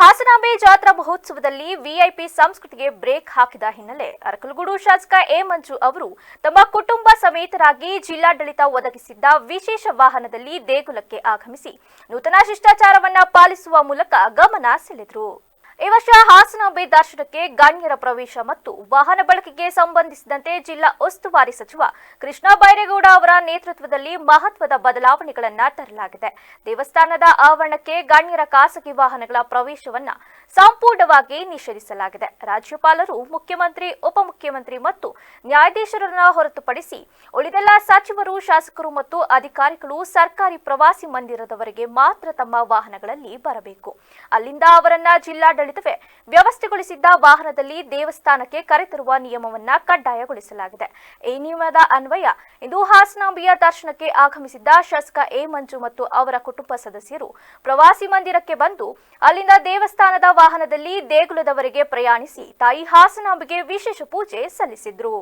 ಹಾಸನಾಂಬೆ ಜಾತ್ರಾ ಮಹೋತ್ಸವದಲ್ಲಿ ವಿಐಪಿ ಸಂಸ್ಕೃತಿಗೆ ಬ್ರೇಕ್ ಹಾಕಿದ ಹಿನ್ನೆಲೆ ಅರಕಲಗೂಡು ಶಾಸಕ ಎ ಮಂಜು ಅವರು ತಮ್ಮ ಕುಟುಂಬ ಸಮೇತರಾಗಿ ಜಿಲ್ಲಾಡಳಿತ ಒದಗಿಸಿದ್ದ ವಿಶೇಷ ವಾಹನದಲ್ಲಿ ದೇಗುಲಕ್ಕೆ ಆಗಮಿಸಿ ನೂತನ ಶಿಷ್ಟಾಚಾರವನ್ನ ಪಾಲಿಸುವ ಮೂಲಕ ಗಮನ ಸೆಳೆದರು. ಈ ವರ್ಷ ಹಾಸನಾಂಬೆ ದರ್ಶನಕ್ಕೆ ಗಣ್ಯರ ಪ್ರವೇಶ ಮತ್ತು ವಾಹನ ಬಳಕೆಗೆ ಸಂಬಂಧಿಸಿದಂತೆ ಜಿಲ್ಲಾ ಉಸ್ತುವಾರಿ ಸಚಿವ ಕೃಷ್ಣ ಬೈರೇಗೌಡ ಅವರ ನೇತೃತ್ವದಲ್ಲಿ ಮಹತ್ವದ ಬದಲಾವಣೆಗಳನ್ನು ತರಲಾಗಿದೆ. ದೇವಸ್ಥಾನದ ಆವರಣಕ್ಕೆ ಗಣ್ಯರ ಖಾಸಗಿ ವಾಹನಗಳ ಪ್ರವೇಶವನ್ನ ಸಂಪೂರ್ಣವಾಗಿ ನಿಷೇಧಿಸಲಾಗಿದೆ. ರಾಜ್ಯಪಾಲರು, ಮುಖ್ಯಮಂತ್ರಿ, ಉಪಮುಖ್ಯಮಂತ್ರಿ ಮತ್ತು ನ್ಯಾಯಾಧೀಶರನ್ನ ಹೊರತುಪಡಿಸಿ ಉಳಿದೆಲ್ಲ ಸಚಿವರು, ಶಾಸಕರು ಮತ್ತು ಅಧಿಕಾರಿಗಳು ಸರ್ಕಾರಿ ಪ್ರವಾಸಿ ಮಂದಿರದವರೆಗೆ ಮಾತ್ರ ತಮ್ಮ ವಾಹನಗಳಲ್ಲಿ ಬರಬೇಕು. ಅಲ್ಲಿಂದ ಅವರನ್ನ ಆಡಳಿತವೇ ವ್ಯವಸ್ಥೆಗೊಳಿಸಿದ್ದ ವಾಹನದಲ್ಲಿ ದೇವಸ್ಥಾನಕ್ಕೆ ಕರೆತರುವ ನಿಯಮವನ್ನ ಕಡ್ಡಾಯಗೊಳಿಸಲಾಗಿದೆ. ಈ ನಿಯಮದ ಅನ್ವಯ ಇಂದು ಹಾಸನಾಂಬಿಯ ದರ್ಶನಕ್ಕೆ ಆಗಮಿಸಿದ್ದ ಶಾಸಕ ಎ ಮಂಜು ಮತ್ತು ಅವರ ಕುಟುಂಬ ಸದಸ್ಯರು ಪ್ರವಾಸಿ ಮಂದಿರಕ್ಕೆ ಬಂದು ಅಲ್ಲಿಂದ ದೇವಸ್ಥಾನದ ವಾಹನದಲ್ಲಿ ದೇಗುಲದವರೆಗೆ ಪ್ರಯಾಣಿಸಿ ತಾಯಿ ಹಾಸನಾಂಬಿಗೆ ವಿಶೇಷ ಪೂಜೆ ಸಲ್ಲಿಸಿದ್ರು.